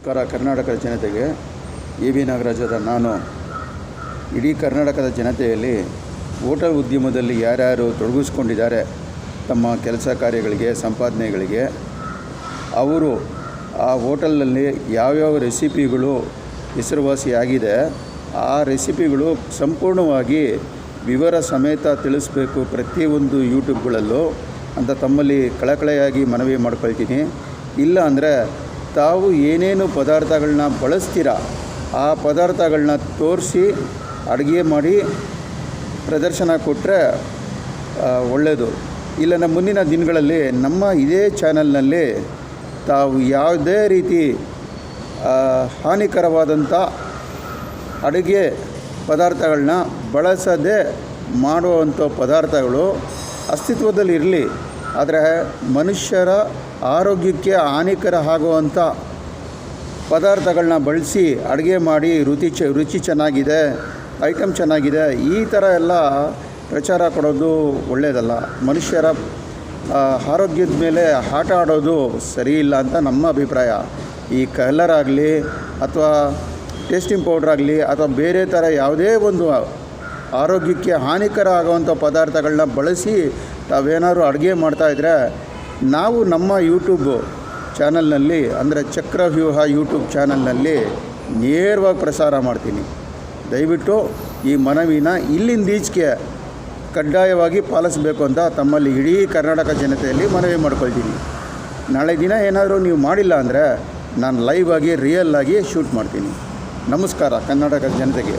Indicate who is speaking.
Speaker 1: ನಮಸ್ಕಾರ ಕರ್ನಾಟಕದ ಜನತೆಗೆ. ಎ ವಿ ನಾಗರಾಜದ ನಾನು. ಇಡೀ ಕರ್ನಾಟಕದ ಜನತೆಯಲ್ಲಿ ಹೋಟೆಲ್ ಉದ್ಯಮದಲ್ಲಿ ಯಾರ್ಯಾರು ತೊಡಗಿಸ್ಕೊಂಡಿದ್ದಾರೆ, ತಮ್ಮ ಕೆಲಸ ಕಾರ್ಯಗಳಿಗೆ, ಸಂಪಾದನೆಗಳಿಗೆ, ಅವರು ಆ ಹೋಟೆಲ್ನಲ್ಲಿ ಯಾವ್ಯಾವ ರೆಸಿಪಿಗಳು ಹೆಸರುವಾಸಿಯಾಗಿದೆ, ಆ ರೆಸಿಪಿಗಳು ಸಂಪೂರ್ಣವಾಗಿ ವಿವರ ಸಮೇತ ತಿಳಿಸ್ಬೇಕು ಪ್ರತಿಯೊಂದು ಯೂಟ್ಯೂಬ್ಗಳಲ್ಲೂ ಅಂತ ತಮ್ಮಲ್ಲಿ ಕಳಕಳೆಯಾಗಿ ಮನವಿ ಮಾಡ್ಕೊಳ್ತೀನಿ. ಇಲ್ಲ ಅಂದರೆ ತಾವು ಏನೇನು ಪದಾರ್ಥಗಳನ್ನ ಬಳಸ್ತೀರ, ಆ ಪದಾರ್ಥಗಳನ್ನ ತೋರಿಸಿ ಅಡುಗೆ ಮಾಡಿ ಪ್ರದರ್ಶನ ಕೊಟ್ಟರೆ ಒಳ್ಳೆಯದು ಇಲ್ಲ, ನಮ್ಮ ಮುಂದಿನ ದಿನಗಳಲ್ಲಿ ನಮ್ಮ ಇದೇ ಚಾನಲ್ನಲ್ಲಿ ತಾವು ಯಾವುದೇ ರೀತಿ ಹಾನಿಕರವಾದಂಥ ಅಡುಗೆ ಪದಾರ್ಥಗಳನ್ನ ಬಳಸದೆ ಮಾಡುವಂಥ ಪದಾರ್ಥಗಳು ಅಸ್ತಿತ್ವದಲ್ಲಿ ಇರಲಿ ಆದರೆ ಮನುಷ್ಯರ ಆರೋಗ್ಯಕ್ಕೆ ಹಾನಿಕರ ಆಗುವಂಥ ಪದಾರ್ಥಗಳನ್ನ ಬಳಸಿ ಅಡುಗೆ ಮಾಡಿ ರುಚಿ ಚ, ರುಚಿ ಚೆನ್ನಾಗಿದೆ ಐಟಮ್ ಚೆನ್ನಾಗಿದೆ, ಈ ಥರ ಎಲ್ಲ ಪ್ರಚಾರ ಕೊಡೋದು ಒಳ್ಳೆಯದಲ್ಲ ಮನುಷ್ಯರ ಆರೋಗ್ಯದ ಮೇಲೆ ಆಟ ಆಡೋದು ಸರಿ ಇಲ್ಲ ಅಂತ ನಮ್ಮ ಅಭಿಪ್ರಾಯ. ಈ ಕಲರ್ ಆಗಲಿ ಅಥವಾ ಟೇಸ್ಟಿಂಗ್ ಪೌಡ್ರ್ ಆಗಲಿ ಅಥವಾ ಬೇರೆ ಥರ ಯಾವುದೇ ಒಂದು ಆರೋಗ್ಯಕ್ಕೆ ಹಾನಿಕರ ಆಗುವಂಥ ಪದಾರ್ಥಗಳನ್ನ ಬಳಸಿ ತಾವೇನಾದ್ರೂ ಅಡುಗೆ ಮಾಡ್ತಾಯಿದ್ರೆ ನಾವು ನಮ್ಮ ಯೂಟ್ಯೂಬ್ ಚಾನಲ್ನಲ್ಲಿ, ಅಂದರೆ ಚಕ್ರವ್ಯೂಹ ಯೂಟ್ಯೂಬ್ ಚಾನಲ್ನಲ್ಲಿ ನೇರವಾಗಿ ಪ್ರಸಾರ ಮಾಡ್ತೀನಿ. ದಯವಿಟ್ಟು ಈ ಮನವಿನ ಇಲ್ಲಿಂದ ಈಚೆಗೆ ಕಡ್ಡಾಯವಾಗಿ ಪಾಲಿಸಬೇಕು ಅಂತ ತಮ್ಮಲ್ಲಿ ಇಡೀ ಕರ್ನಾಟಕ ಜನತೆಯಲ್ಲಿ ಮನವಿ ಮಾಡ್ಕೊಳ್ತೀನಿ. ನಾಳೆ ದಿನ ಏನಾದರೂ ನೀವು ಮಾಡಿಲ್ಲ ಅಂದರೆ ನಾನು ಲೈವ್ ಆಗಿ ರಿಯಲ್ ಆಗಿ ಶೂಟ್ ಮಾಡ್ತೀನಿ. ನಮಸ್ಕಾರ ಕರ್ನಾಟಕದ ಜನತೆಗೆ.